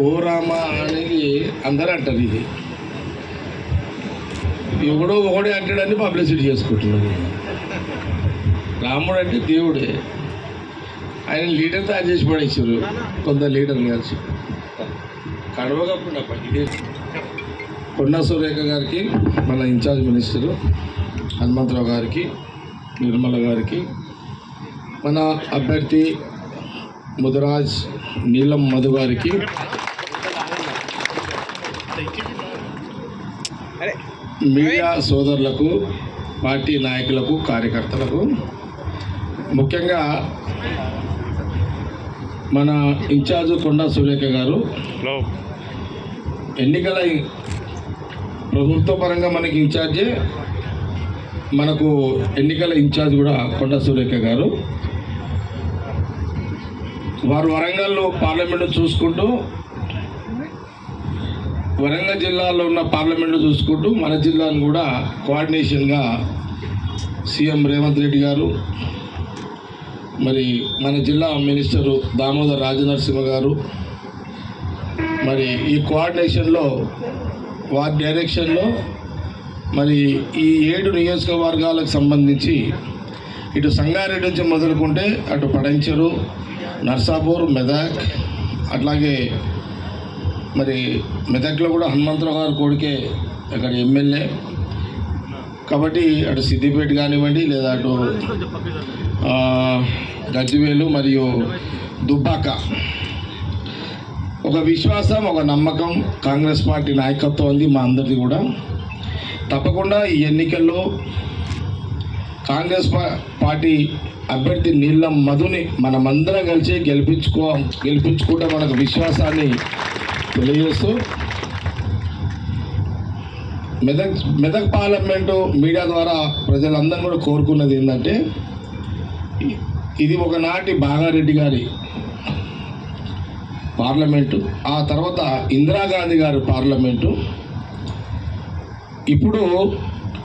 ఓ రామ అనేది అందరూ అంటారు ఇది. ఎవడో ఒకడే అంటాడని పబ్లిసిటీ చేసుకుంటున్నాడు రాముడు అంటే దేవుడే. ఆయన లీడర్ తయారు చేసి పడేసారు కొంత లీడర్ కలిసి. కడవగప్పుడు ఇదే కొండా సురేఖ గారికి మన ఇన్ఛార్జ్ మినిస్టరు హనుమంతరావు గారికి నిర్మల గారికి మన అభ్యర్థి ముదరాజ్ నీలం మధు గారికి మీడియా సోదరులకు పార్టీ నాయకులకు కార్యకర్తలకు ముఖ్యంగా మన ఇన్ఛార్జ్ కొండా సురేఖ గారు ఎన్నికల ప్రభుత్వ పరంగా మనకి ఇన్ఛార్జే మనకు ఎన్నికల ఇన్ఛార్జ్ కూడా కొండా సురేఖ గారు. వారు వరంగల్లో పార్లమెంటు చూసుకుంటూ వరంగల్ జిల్లాలో ఉన్న పార్లమెంటు చూసుకుంటూ మన జిల్లాను కూడా కోఆర్డినేషన్గా సీఎం రేవంత్ రెడ్డి గారు మరి మన జిల్లా మినిస్టరు దామోదర్ రాజనరసింహ గారు మరి ఈ కోఆర్డినేషన్లో వారి డైరెక్షన్లో మరి ఈ ఏడు నియోజకవర్గాలకు సంబంధించి ఇటు సంగారెడ్డి నుంచి మొదలుకుంటే అటు పడంచెరు నర్సాపూర్ మెదక్ అట్లాగే మరి మెదక్లో కూడా హనుమంతరావు గారు కొడుకే అక్కడ ఎమ్మెల్యే. కాబట్టి అటు సిద్దిపేట కానివ్వండి లేదా అటు గజ్జివేలు మరియు దుబ్బాక. ఒక విశ్వాసం ఒక నమ్మకం కాంగ్రెస్ పార్టీ నాయకత్వం ఉంది మా అందరిది కూడా. తప్పకుండా ఈ ఎన్నికల్లో కాంగ్రెస్ పార్టీ అభ్యర్థి నీళ్ళ మధుని మనమందరం కలిసి గెలిపించుకో గెలిపించుకుంటే మనకు విశ్వాసాన్ని తెలియజేస్తూ మెదక్ మెదక్ పార్లమెంటు మీడియా ద్వారా ప్రజలందరూ కూడా కోరుకున్నది ఏంటంటే ఇది ఒకనాటి బాగారెడ్డి గారి పార్లమెంటు ఆ తర్వాత ఇందిరాగాంధీ గారి పార్లమెంటు. ఇప్పుడు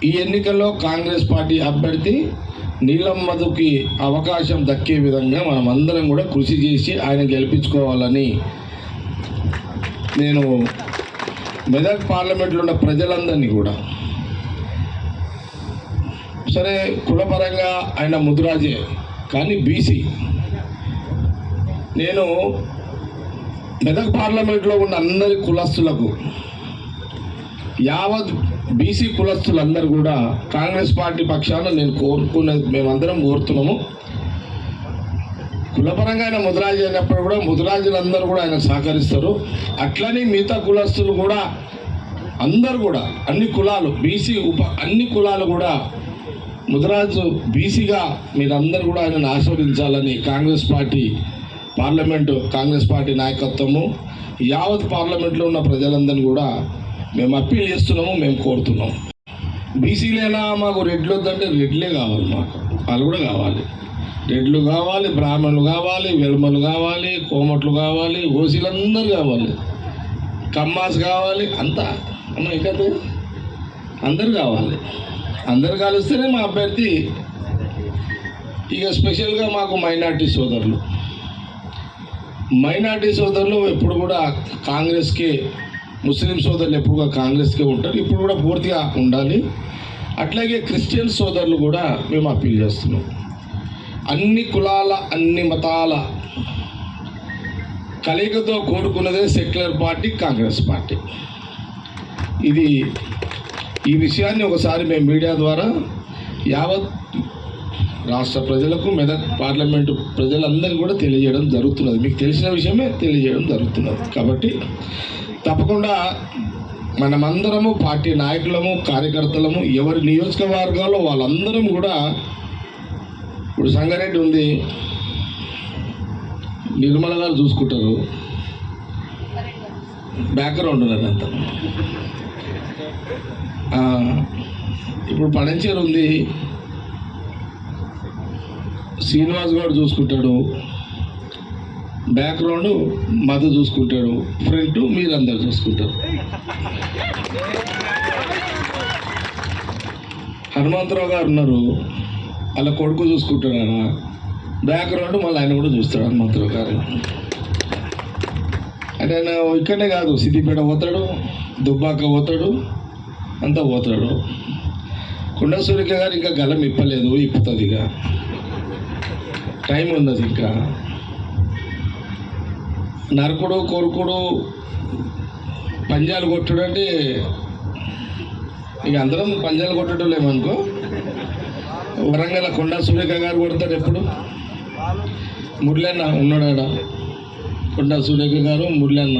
ఈ ఎన్నికల్లో కాంగ్రెస్ పార్టీ అభ్యర్థి నీలం మధుకి అవకాశం దక్కే విధంగా మనం అందరం కూడా కృషి చేసి ఆయన గెలిపించుకోవాలని నేను మెదక్ పార్లమెంట్లో ఉన్న ప్రజలందరినీ కూడా సరే కులపరంగా ఆయన ముద్రాజే కానీ బీసీ. నేను మెదక్ పార్లమెంట్లో ఉన్న అందరి కులస్తులకు యావత్ బీసీ కులస్తులందరూ కూడా కాంగ్రెస్ పార్టీ పక్షాన నేను కోరుకునే మేమందరం కోరుతున్నాము. కులపరంగా ఆయన ముద్రాజు అయినప్పుడు కూడా ముద్రాజులందరూ కూడా ఆయన సహకరిస్తారు. అట్లనే మిగతా కులస్తులు కూడా అందరు కూడా అన్ని కులాలు బీసీ ఉప అన్ని కులాలు కూడా ముద్రాజు బీసీగా మీరందరూ కూడా ఆయనను ఆస్వాదించాలని Congress party parliament Congress party నాయకత్వము యావత్ పార్లమెంట్లో ఉన్న ప్రజలందరినీ కూడా మేము అప్పీల్ చేస్తున్నాము మేము కోరుతున్నాం బీసీలైనా మాకు రెడ్లు వద్దంటే రెడ్లే కావాలి మాకు వాళ్ళు కూడా కావాలి. రెడ్లు కావాలి బ్రాహ్మణులు కావాలి వెలుమలు కావాలి కోమట్లు కావాలి ఓసీలందరూ కావాలి. కమ్మాస్ కావాలి అంతా. అమ్మ ఇంకా అందరు కావాలి. అందరు కలిస్తేనే మా అభ్యర్థి. ఇక స్పెషల్గా మాకు మైనార్టీ సోదరులు. మైనార్టీ సోదరులు ఎప్పుడు కూడా కాంగ్రెస్కి ముస్లిం సోదరులు ఎప్పుడు కాంగ్రెస్కే ఉంటారు. ఇప్పుడు కూడా పూర్తిగా ఉండాలి. అట్లాగే క్రిస్టియన్ సోదరులు కూడా మేము అప్పీల్ చేస్తున్నాం. అన్ని కులాల అన్ని మతాల కలయికతో కోరుకున్నదే సెక్యులర్ పార్టీ కాంగ్రెస్ పార్టీ. ఇది ఈ విషయాన్ని ఒకసారి మేము మీడియా ద్వారా యావత్ రాష్ట్ర ప్రజలకు మెదక్ పార్లమెంటు ప్రజలందరికీ కూడా తెలియజేయడం జరుగుతున్నది. మీకు తెలిసిన విషయమే తెలియజేయడం జరుగుతున్నది. కాబట్టి తప్పకుండా మనమందరము పార్టీ నాయకులము కార్యకర్తలము ఎవరి నియోజకవర్గాల్లో వాళ్ళందరం కూడా ఇప్పుడు సంగారెడ్డి ఉంది. నిర్మల గారు చూసుకుంటారు. బ్యాక్గ్రౌండ్ ఉన్నది అంతా. ఇప్పుడు పడంచేరు ఉంది. శ్రీనివాస్ గారు చూసుకుంటాడు. బ్యాక్గ్రౌండ్ మధు చూసుకుంటాడు. ఫ్రంట్ మీరందరు చూసుకుంటారు. హనుమంతరావు గారు ఉన్నారు. అలా కొడుకు చూసుకుంటాడు బ్యాక్గ్రౌండ్ మళ్ళీ ఆయన కూడా చూస్తాడు హనుమంతరావు గారు. అంటే ఆయన ఇక్కడనే కాదు సిద్దిపేట పోతాడు దుబ్బాక పోతాడు అంతా పోతాడు. కొండ సూరిక గారు ఇంకా గలం ఇప్పలేదు ఇప్పుతుంది ఇక. టైం ఉన్నది ఇంకా. నరకుడు కొరుకుడు పంజాలు కొట్టుడు అంటే ఇక అందరం పంజాలు కొట్టడం లేమనుకో వరంగల్ కొండ సూరిక గారు కొడతారు ఎప్పుడు? మురళన్న ఉన్నాడాడ? కొండ సూర్యక గారు మురళన్న.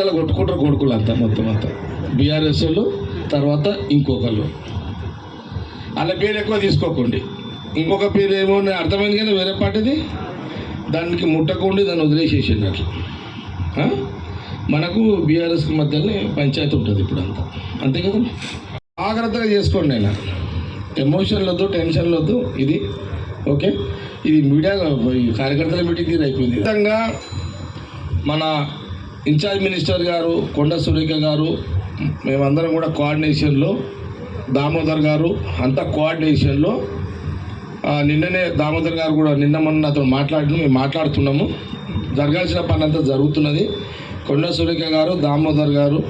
గల కొట్టుకుంటారు కొడుకులు అంతా మొత్తం అంతా. బీఆర్ఎస్ వాళ్ళు తర్వాత ఇంకొకళ్ళు. వాళ్ళ పేరు ఎక్కువ తీసుకోకండి. ఇంకొక పేరు ఏమో అర్థమైంది కానీ వేరే పాటిది. దానికి ముట్టకుండి దాన్ని వదిలేసేసింది అట్లా. మనకు బీఆర్ఎస్కి మధ్యనే పంచాయతీ ఉంటుంది ఇప్పుడు అంతా అంతే కదా జాగ్రత్తగా చేసుకోండి ఆయన ఎమోషన్లు వద్దు టెన్షన్లు వద్దు ఇది ఓకే? ఇది మీడియా ఈ కార్యకర్తల మీటింగ్ తీరు అయిపోయింది. విధంగా మన ఇన్ఛార్జ్ మినిస్టర్ గారు కొండ సురేఖ గారు మేమందరం కూడా కోఆర్డినేషన్లో దామోదర్ గారు అంతా కోఆర్డినేషన్లో నిన్ననే దామోదర్ గారు కూడా నిన్న మొన్న అతను మాట్లాడిన మేము మాట్లాడుతున్నాము. జరగాల్సిన పని అంతా జరుగుతున్నది. కొండ సురేఖ గారు దామోదర్ గారు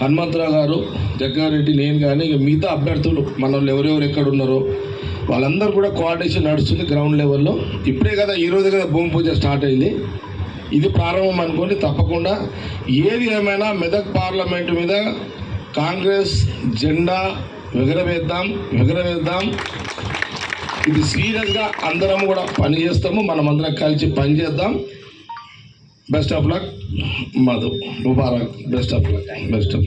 హనుమంతరావు గారు జగ్గారెడ్డి నేను కానీ ఇక మిగతా అభ్యర్థులు మన వాళ్ళు ఎవరెవరు ఎక్కడ ఉన్నారో వాళ్ళందరూ కూడా కోఆర్డినేషన్ నడుస్తుంది గ్రౌండ్ లెవెల్లో ఇప్పుడే కదా ఈరోజు కదా భూమి పూజ స్టార్ట్ అయింది. ఇది ప్రారంభం అనుకోండి తప్పకుండా. ఏది ఏమైనా మెదక్ పార్లమెంటు మీద కాంగ్రెస్ జెండా ఎగరవేద్దాం ఎగరవేద్దాం ఇది సీరియస్గా అందరం కూడా పని చేస్తాము మనం అందరం కలిసి పని చేద్దాం. Best of luck Madhu. Mubarak. Best of luck best of